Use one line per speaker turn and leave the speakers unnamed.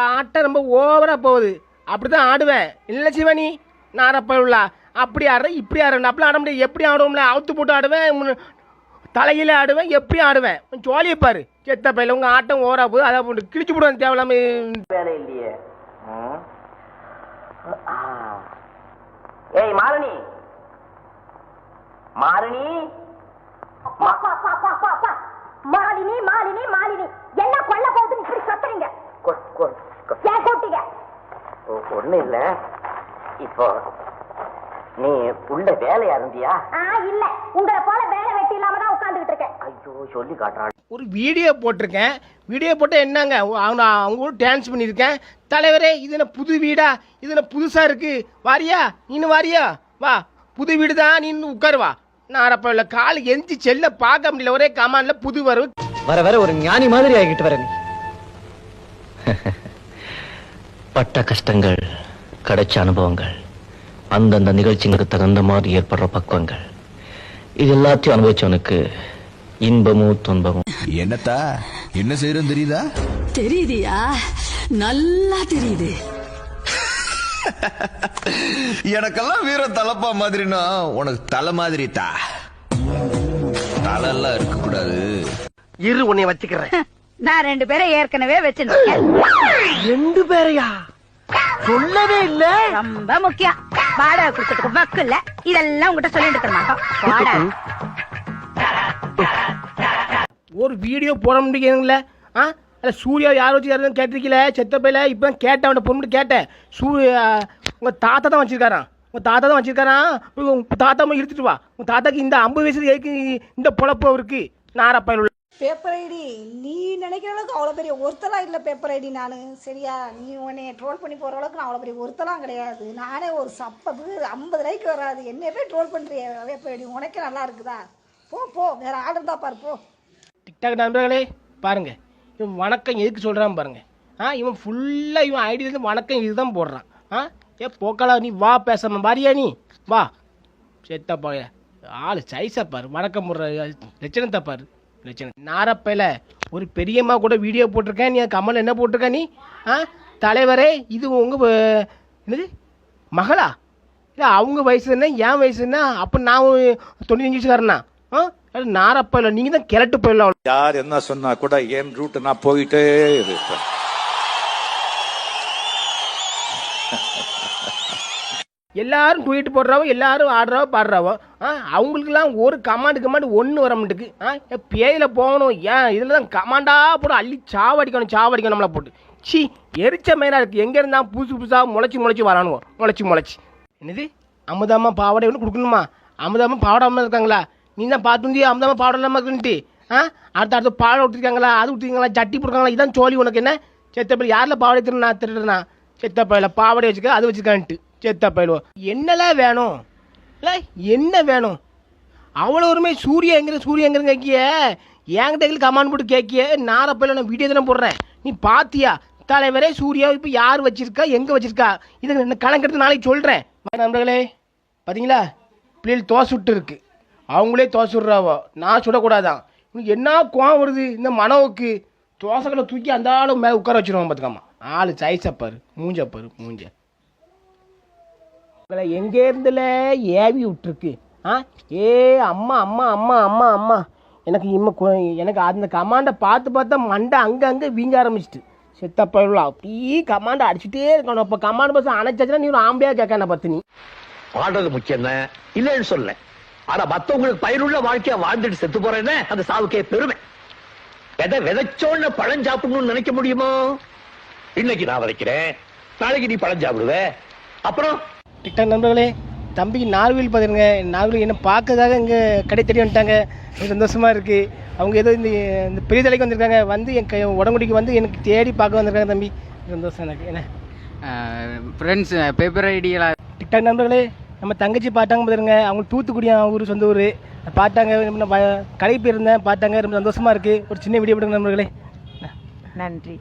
ஆட்டம் ரொம்ப ஓவரா போகுது. அப்படிதான் ஆடுவேன். இல்லை சிவனி நாரப்ப உள்ளா அப்படி ஆடுறேன் இப்படி ஆடுறேன். அப்படி ஆட முடியாது. எப்படி ஆடுவோம்ல? அவுத்து போட்டு ஆடுவேன் தலையில ஆடுவேன் எப்படி ஆடுவேன்? ஜோலியை பாரு. செத்த பையில உங்க ஆட்டம் ஓவரா போகுது. அதை போட்டு கிழிச்சு போடுவேன் தேவையில்லாம.
வேலை இல்லையே. ஏய்
அப்பா, அப்பா. மாலினி மாலினி மாலினி என்ன கொல்ல போகுதுன்னு இப்படி சத்துறீங்க
கொ- கொ- கொ-
ஏன் கூட்டிங்க
ஒ- ஒண்ணும் இல்ல இப்போ நீ உள்ள வேலையா இருந்தியா?
ஆ இல்ல. உங்களை போல வேலை வெட்டி இல்லாம தான் உட்கார்ந்துகிட்டு இருக்கேன்.
ஐயோ சொல்லி காட்டுறாள்.
ஒரு வீடியோ போட்டிருக்கேன். வீடியோ போட்டு என்னங்க? அவங்க அவங்க கூட டான்ஸ் பண்ணியிருக்கேன். தலைவரே இது என்ன புது வீடா? இது என்ன புதுசாக இருக்கு? வாரியா? நீனு வாரியா? வா. புது வீடு தான். நீ இன்னும் உட்காரு வா. நான் அப்போ இல்லை கால் எந்திச்சு செல்ல பார்க்க முடியல. ஒரே கமாண்டில் புது வரும்
வர வர ஒரு ஞானி மாதிரி ஆகிட்டு வர நீ.
பட்ட கஷ்டங்கள். கிடைச்ச அனுபவங்கள் அந்தந்த நிகழ்ச்சிகளுக்கு தகுந்த மாதிரி ஏற்படுற பக்குவங்கள். இது எல்லாத்தையும் அனுபவிச்சவனுக்கு இன்பமும் துன்பமும்.
என்னத்தா? என்ன செய்யறோம் தெரியுதா?
தெரியுதியா? நல்லா தெரியுது.
எனக்கெல்லாம் வீர தலப்பா மாதிரினா உனக்கு தலை மாதிரி தா தலை எல்லாம் இருக்க கூடாது
இரு உன்னை வச்சுக்கிறேன்.
நான் ரெண்டு பேரை ஏற்கனவே வச்சிருக்கேன்.
ரெண்டு பேரையா? சொல்லவே இல்லை.
ரொம்ப முக்கியம். வாடகை கொடுக்கறதுக்கு வக்கு இல்ல. இதெல்லாம் உங்ககிட்ட சொல்லிட்டு இருக்க மாட்டோம். வாடகை.
ஒரு வீடியோ போட முடியுங்கள? ஆ? அல்ல சூர்யா யார் வச்சு யாரும் கேட்டிருக்கீல? செத்த பையில? இப்போ கேட்டேன் அவனை பொண்ணு கேட்டேன். சூர்யா உங்கள் தாத்தா தான் வச்சிருக்காரான் உங்கள் தாத்தா தான் வச்சிருக்காரான் போய் உங்க தாத்தா இழுத்துட்டு வா. உங்கள் தாத்தாக்கு இந்த ஐம்பது வயசுல எதுக்கு இந்த பொழப்பு இருக்கு நாரப்பையில் உள்ள
பேப்பர் ஐடி நீ நினைக்கிற அளவுக்கு அவ்வளோ பெரிய ஒருத்தலாம் இல்லை பேப்பர் ஐடி நான். சரியா? நீ உன்னை ட்ரோல் பண்ணி போகிற அளவுக்கு நான் அவ்வளோ பெரிய ஒருத்தலாம் கிடையாது. நானே ஒரு சப்பது ஐம்பது லைக் வராது. என்னைய போய் ட்ரோல் பண்ணுறிய பேப்பர் ஐடி உனக்கே நல்லா இருக்குதா? போ போ. வேறு ஆள் இருந்தா பாரு போ.
டிக்டாக் நண்பர்களே பாருங்க. இவன் வணக்கம் எதுக்கு சொல்கிறான் பாருங்க. ஆ இவன் ஃபுல்லாக இவன் ஐடியிலேருந்து வணக்கம் இதுதான் போடுறான். ஆ ஏ போக்கலா நீ வா பேசாம பாரியா நீ? வா. செத்த போய. ஆள் சைஸாக பாரு. வணக்கம் போடுற லட்சணத்தை பாரு. லட்சணம். நாரப்பையில் ஒரு பெரியம்மா கூட வீடியோ போட்டிருக்கேன். நீ கமல் என்ன போட்டிருக்க நீ? ஆ? தலைவரே இது உங்கள் என்னது? மகளா? இல்லை அவங்க வயசு என்ன என் வயசு என்ன? அப்போ நான் ஒரு தொண்ணூத்தஞ்சு வயசுக்காரனா? ஆ? நாரப்பையில் நீங்கள் தான் கிழட்டு போயிடலாம்
யார் என்ன சொன்னா கூட என் ரூட்டு நான் போயிட்டே இருப்பேன்.
எல்லாரும் ட்வீட் போடுறாவோ எல்லாரும் ஆடுறாவோ பாடுறாவோ ஆ அவங்களுக்குலாம் ஒரு கமாண்டு கமாண்டு ஒன்று வர மாட்டுக்கு ஆ ஏன் போகணும். ஏன் இதில் தான் கமாண்டாக போட்டு அள்ளி சாவடிக்கணும் சாவடிக்கணும் நம்மளை போட்டு. சி எரிச்ச மேனாக இருக்குது எங்கே இருந்தால் புதுசு புதுசாக முளைச்சி முளைச்சி வரானுவோ. முளைச்சி முளைச்சி. என்னது? அமுதாம்மா பாவாடை ஒன்று கொடுக்கணுமா? அமுதாம்மா பாவடாமல் இருக்காங்களா? நீ தான் பார்த்துந்தி அமுதாம்மா பாவடை இல்லாமல் இருக்குன்ட்டு. ஆ அடுத்த அடுத்த பாவாடை விட்டுருக்காங்களா அது விட்டுருக்காங்களா ஜட்டி போட்டுருக்காங்களா? இதான் சோழி உனக்கு என்ன? செத்த யாரில் பாவாடை திருடுனா திருடுறேன்? செத்த பாவடை வச்சுக்க அது வச்சுக்கான்ட்டு. செத்த பயிலுவோ என்னெல்லாம் வேணும்? இல்லை என்ன வேணும்? அவ்வளோ ஒருமே சூரிய எங்கிற சூரிய எங்கிற கேட்கிய. என்கிட்ட கையில் கமாண்ட் போட்டு கேட்கிய. நாரப்பையில் நான் வீடியோ தானே போடுறேன். நீ பாத்தியா? தலைவரே சூர்யா இப்போ யார் வச்சிருக்கா? எங்கே வச்சிருக்கா? இது என்ன கணக்கெடுத்து நாளைக்கு சொல்கிறேன் நண்பர்களே பார்த்தீங்களா பிள்ளைகள் தோசை விட்டு இருக்கு. அவங்களே தோசை விட்றாவோ நான் சுடக்கூடாதான். என்ன கோவம் வருது? இந்த மனவுக்கு தோசைகளை தூக்கி அந்த ஆளும் மேலே உட்கார வச்சிருவாங்க பார்த்துக்காமா ஆள் சைஸப்பாரு மூஞ்சப்பாரு மூஞ்ச. உங்களை எங்கேருந்துல ஏவி விட்டுருக்கு? ஆ? ஏ அம்மா அம்மா அம்மா அம்மா அம்மா. எனக்கு இம்ம எனக்கு அந்த கமாண்டை பார்த்து பார்த்தா மண்டை அங்கே அங்கே வீங்க ஆரம்பிச்சிட்டு. செத்தப்பழம் அப்படியே கமாண்டை அடிச்சுட்டே இருக்கணும். அப்போ கமாண்ட் பஸ் அணைச்சாச்சுன்னா நீ ஒரு ஆம்பளையா கேட்க பத்து நீ
வாழ்றது முக்கியம் தான் இல்லைன்னு சொல்ல ஆனா மத்தவங்களுக்கு பயனுள்ள வாழ்க்கையா வாழ்ந்துட்டு செத்து போறேன்னு அந்த சாவுக்கே பெருமை. விதை விதைச்சோன்னு பழம் சாப்பிடணும்னு நினைக்க முடியுமோ? இன்னைக்கு நான் விதைக்கிறேன். நாளைக்கு நீ பழம் சாப்பிடுவ. அப்புறம்
டிக்டாக் நண்பர்களே தம்பிக்கு நார்வில் பார்த்துருங்க. நார்வில் என்ன பார்க்கறதாக இங்கே கடை தேடி வந்துட்டாங்க. ரொம்ப சந்தோஷமாக இருக்குது அவங்க ஏதோ இந்த இந்த பெரிய தலைக்கு வந்திருக்காங்க. வந்து என் கை உடம்புடிக்கு வந்து எனக்கு தேடி பார்க்க வந்திருக்காங்க தம்பி. சந்தோஷம் எனக்கு. என்ன?
ஃப்ரெண்ட்ஸ் பேப்பர் ஐடியில்
டிக்டாக் நண்பர்களே நம்ம தங்கச்சி பார்த்தாங்க பார்த்துருங்க. அவங்க தூத்துக்குடி அவங்க ஊர் சொந்த ஊர். பார்த்தாங்க. நம்ம கடை போயிருந்தேன். பார்த்தாங்க. ரொம்ப சந்தோஷமாக இருக்குது ஒரு சின்ன வீடியோ போடுங்க நண்பர்களே.
நன்றி.